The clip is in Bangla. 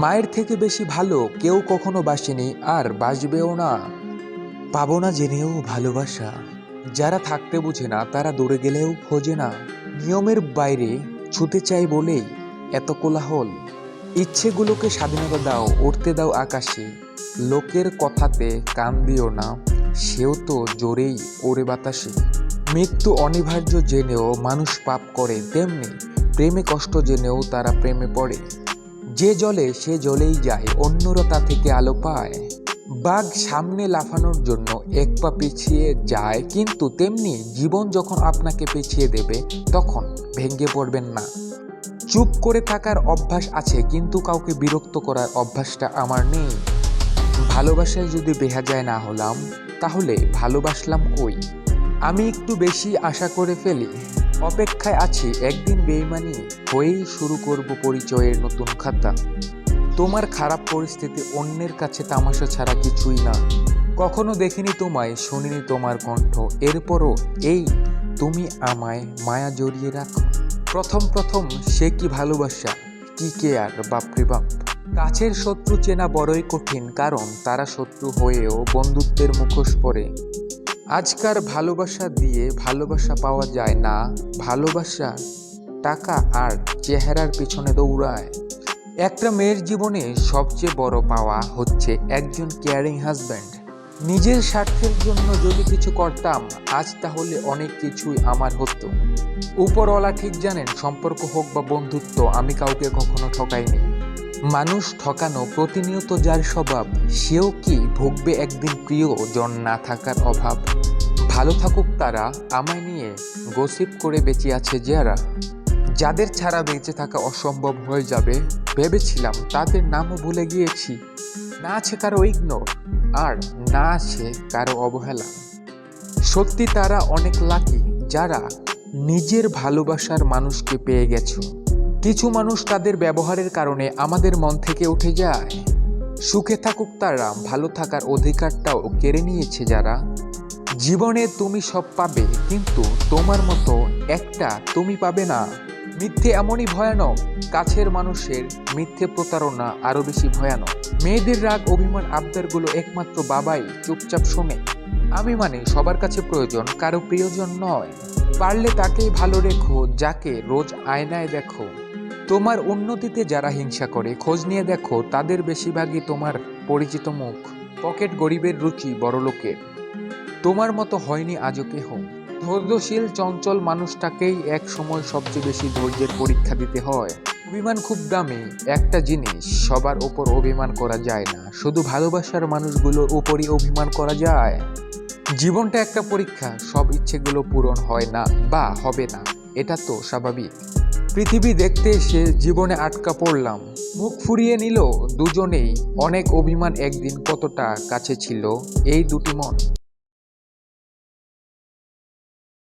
মায়ের থেকে বেশি ভালো কেউ কখনো বাসেনি আর বাসবেও না। পাবো না জেনেও ভালোবাসা। যারা থাকতে বুঝে না, তারা দূরে গেলেও খোঁজে না। নিয়মের বাইরে ছুতে চাই বলেই এত কোলাহল। ইচ্ছেগুলোকে স্বাধীনতা দাও উঠতে দাও আকাশে। লোকের কথাতে কান দিও না, সেও তো জোরেই ওরে বাতাসে। মৃত্যু অনিবার্য জেনেও মানুষ পাপ করে তেমনি, প্রেমে কষ্ট জেনেও তারা প্রেমে পড়ে। যে জলে সে জলেই যায় অন্যরা তা থেকে আলো পায়। বাঘ সামনে লাফানোর জন্য এক পা পিছিয়ে যায়, কিন্তু তেমনি জীবন যখন আপনাকে পিছিয়ে দেবে, তখন ভেঙে পড়বেন না। চুপ করে থাকার অভ্যাস আছে, কিন্তু কাউকে বিরক্ত করার অভ্যাসটা আমার নেই। ভালোবাসায় যদি বেহাজায় না হলাম, তাহলে ভালোবাসলাম কই? আমি একটু বেশি আশা করে ফেলি। অপেক্ষায় আছি একদিন বেইমানি হয়েই শুরু করব পরিচয়ের নতুন খাতা। তোমার খারাপ পরিস্থিতি অন্যের কাছে তামাশা ছাড়া কিছুই না। কখনো দেখিনি তোমায়, শুনিনি তোমার কণ্ঠ। এরপরও এই, তুমি আমায় মায়া জড়িয়ে রাখো। প্রথম প্রথম সে কি ভালোবাসা, কি কেয়ার, বাপরে বাপ। কাছের শত্রু চেনা বড়ই কঠিন, কারণ তারা শত্রু হয়েও বন্ধুত্বের মুখোশ পরে। আজকার ভালোবাসা দিয়ে ভালোবাসা পাওয়া যায় না, ভালোবাসা, টাকা আর চেহারার পিছনে দৌড়ায়। একটা মেয়ের জীবনে সবচেয়ে বড় পাওয়া হচ্ছে একজন কেয়ারিং হাজব্যান্ড নিজের স্বার্থের জন্য যদি কিছু করতাম, আজ তাহলে অনেক কিছুই আমার হতো। উপরওয়ালা ঠিক জানেন, সম্পর্ক হোক বা বন্ধুত্ব, আমি কাউকে কখনো ঠকাইনি। মানুষ ঠকানো প্রতিনিয়ত যার স্বভাব, সেও কি ভুগবে একদিন প্রিয় জন না থাকার অভাব? ভালো থাকুক তারা, আমায় নিয়ে গসিপ করে বেঁচে আছে যারা। যাদের ছাড়া বেঁচে থাকা অসম্ভব হয়ে যাবে, ভেবেছিলাম তাদের নামও ভুলে গিয়েছি। না আছে কারও ইগনোর আর না আছে কারও অবহেলা। সত্যি তারা অনেক লাকি যারা নিজের ভালোবাসার মানুষকে পেয়ে গেছো। কিছু মানুষ তাদের ব্যবহারের কারণে আমাদের মন থেকে উঠে যায়। সুখে থাকুক তারা, ভালো থাকার অধিকারটাও কেড়ে নিয়েছে যারা। জীবনে তুমি সব পাবে, কিন্তু তোমার মতো একটা তুমি পাবে না। মিথ্যে এমনই ভয়ানক, কাছের মানুষের মিথ্যে প্রতারণা আরও বেশি ভয়ানক। মেয়েদের রাগ, অভিমান, আবদারগুলো একমাত্র বাবাই চুপচাপ শোনে। আমি মানে সবার কাছে প্রয়োজন, কারও প্রিয়জন নয়। পারলে তাকেই ভালো রেখো, যাকে রোজ আয়নায় দেখো। তোমার উন্নতিতে যারা হিংসা করে, খোঁজ নিয়ে দেখো, তাদের বেশিরভাগই তোমার পরিচিত মুখ। পকেট গরিবের রুচি বড়লোকের তোমার মতো হয়নি আজও কেহ। ধৈর্যশীল, চঞ্চল মানুষটাকেই এক সময় সবচেয়ে বেশি ধৈর্যের পরীক্ষা দিতে হয়। অভিমান খুব দামি, একটা জিনিস, সবার ওপর অভিমান করা যায় না। শুধু ভালোবাসার মানুষগুলোর উপরই অভিমান করা যায়। জীবনটা একটা পরীক্ষা, সব ইচ্ছেগুলো পূরণ হয় না, বা হবে না, এটা তো স্বাভাবিক। পৃথিবী দেখতে এসে জীবনে আটকা পড়লাম। মুখ ফুরিয়ে নিল দুজনেই। অনেক অভিমান একদিন কতটা কাছে ছিল? এই দুটি মন।